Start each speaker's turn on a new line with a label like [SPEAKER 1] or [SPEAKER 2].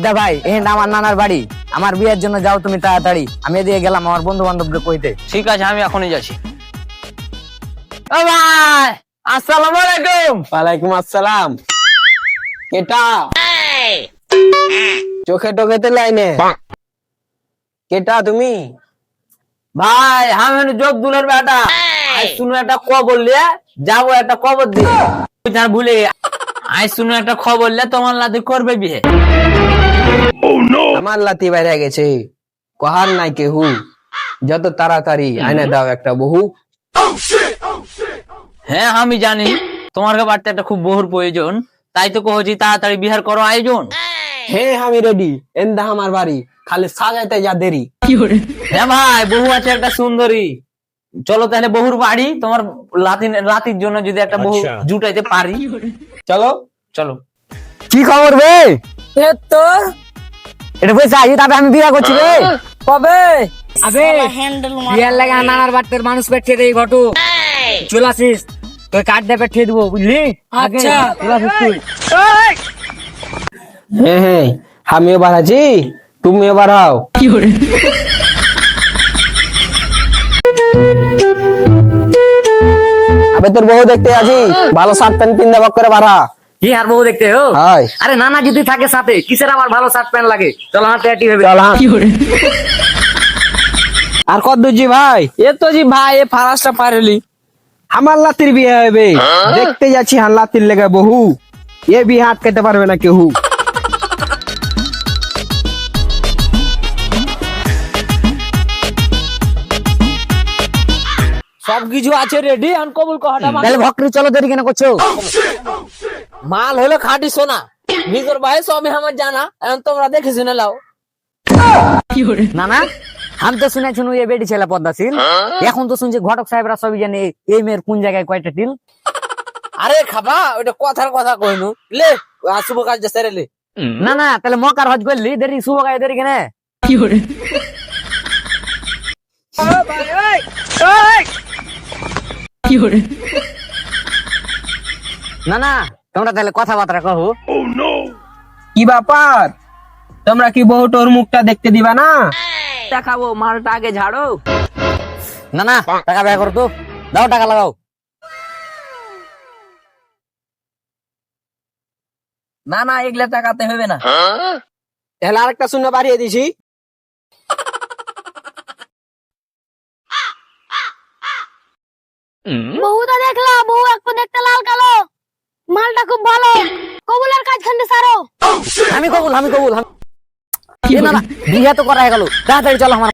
[SPEAKER 1] সিদ্ধা ভাই এই আমার নানার বাড়ি। আমার বিয়ের জন্য যাও তুমি তাড়াতাড়ি। আমি এদিকে গেলাম আমার বন্ধু বান্ধবকে কইতে।
[SPEAKER 2] ঠিক আছে আমি এখনই যাচ্ছি। ও ভাই আসসালামু আলাইকুম।
[SPEAKER 3] ওয়ালাইকুম আসসালাম। কেটা? চোখে টোকেতে লাইনে। কেটা তুমি?
[SPEAKER 2] ভাই আমি হলো জব্দুলের বেটা। শুনো একটা খবর লিয়ে যাব একটা কবর দিয়ে। তার ভুলে আজ শুনো একটা খবর লিয়ে তোমার লাতে করবে বিয়ে?
[SPEAKER 3] আমার লাতি বাইরে গেছে। কহার নাই কেহু। যত তাড়াতাড়ি আইনে দাও একটা বহু।
[SPEAKER 2] হ্যাঁ আমি জানি। তোমার বাড়িতে একটা খুব বহুর প্রয়োজন। তাই তো কহছি তাড়াতাড়ি বিহার করো আয়োজন।
[SPEAKER 3] হে আমি রেডি এন্দা আমার বাড়ি। খালি সাজাইতে যা দেরি।
[SPEAKER 2] হ্যাঁ ভাই বহু আছে একটা সুন্দরী। চলো তাহলে বহুর বাড়ি তোমার লাতি লাতির জন্য যদি একটা বহু জুটাইতে পারি।
[SPEAKER 3] চলো
[SPEAKER 2] চলো।
[SPEAKER 1] কি খবর বে?
[SPEAKER 2] তো।
[SPEAKER 1] এটা বলছে আজ তবে আমি বিয়ে করছি রে
[SPEAKER 2] কবে?
[SPEAKER 1] আবে বিয়ের লাগে নানার বাড়িতে মানুষ পেঠিয়ে দেই ঘটু। চলে আসিস তোর কার্ড দিয়ে পেঠিয়ে দিবো বুঝলি? আচ্ছা। চলে আসিস তুই।
[SPEAKER 3] হ্যাঁ হ্যাঁ আমিও বাড়াচ্ছি তুমিও বাড়াও আবে তোর বউ দেখতে আছি ভালো শার্ট প্যান্ট পিন দেওয়া করে বাড়া
[SPEAKER 1] কি আর বউ দেখতে হো
[SPEAKER 3] হাই
[SPEAKER 1] আরে নানা যদি থাকে সাথে কিসের আমার ভালো শার্ট প্যান্ট লাগে চল আমার পেটি হবে
[SPEAKER 3] চল হ্যাঁ আর কত জি ভাই?
[SPEAKER 2] এ তো জি ভাই এ ফারাসটা পারেলি।
[SPEAKER 3] আমার লাতির বিয়ে হবে। দেখতে যাচ্ছি হান লাতির লেগে বহু। এ বিয়ে আটকাতে পারবে না কেহু।
[SPEAKER 2] সবকিছু আছে রেডি এখন কবুল কহাটা
[SPEAKER 1] তাহলে ভক্রি চলো দেরি কেন করছ?
[SPEAKER 2] মাল হলো খাঁটি সোনা। নিজের ভাই সবই আমার জানা এখন তোমরা দেখে শুনে লাও
[SPEAKER 1] নানা আমি তো শুনে শুনু এ বেটি ছেলে পদ্মাশীল এখন তো শুনছি ঘটক সাহেবরা সবই জানে এই মেয়ের কোন জায়গায় কয়টা টিল
[SPEAKER 2] আরে খাবা ওটা কথার কথা কইনু লে শুভ কাজ সেরে লে।
[SPEAKER 1] না না তাহলে মকার হজ করলি? দেরি শুভ গায়ে দেরি কেন? না না তোমরা তাহলে কথাবার্তা কহো।
[SPEAKER 3] কি ব্যাপার? তোমরা কি বহুটোর মুখটা দেখতে দিবা না?
[SPEAKER 2] দেখাবো মালটা আগে ঝাড়ো।
[SPEAKER 1] না না টাকা ব্যয় করো তো। দাও টাকা লাগাও।
[SPEAKER 2] না না এগুলা টাকাতে হবে না।
[SPEAKER 3] তাহলে আরেকটা শূন্য বাড়িয়ে দিছি।
[SPEAKER 4] বহুটা দেখলাম বহু এখন দেখতে লাল কালো। মালটা খুব ভালো। কবুলার কাজ খান্ডে সারো
[SPEAKER 1] আমি কবুল আমি কবুল বিয়ে তো করা হয়ে গেল। তাড়াতাড়ি চলো আমার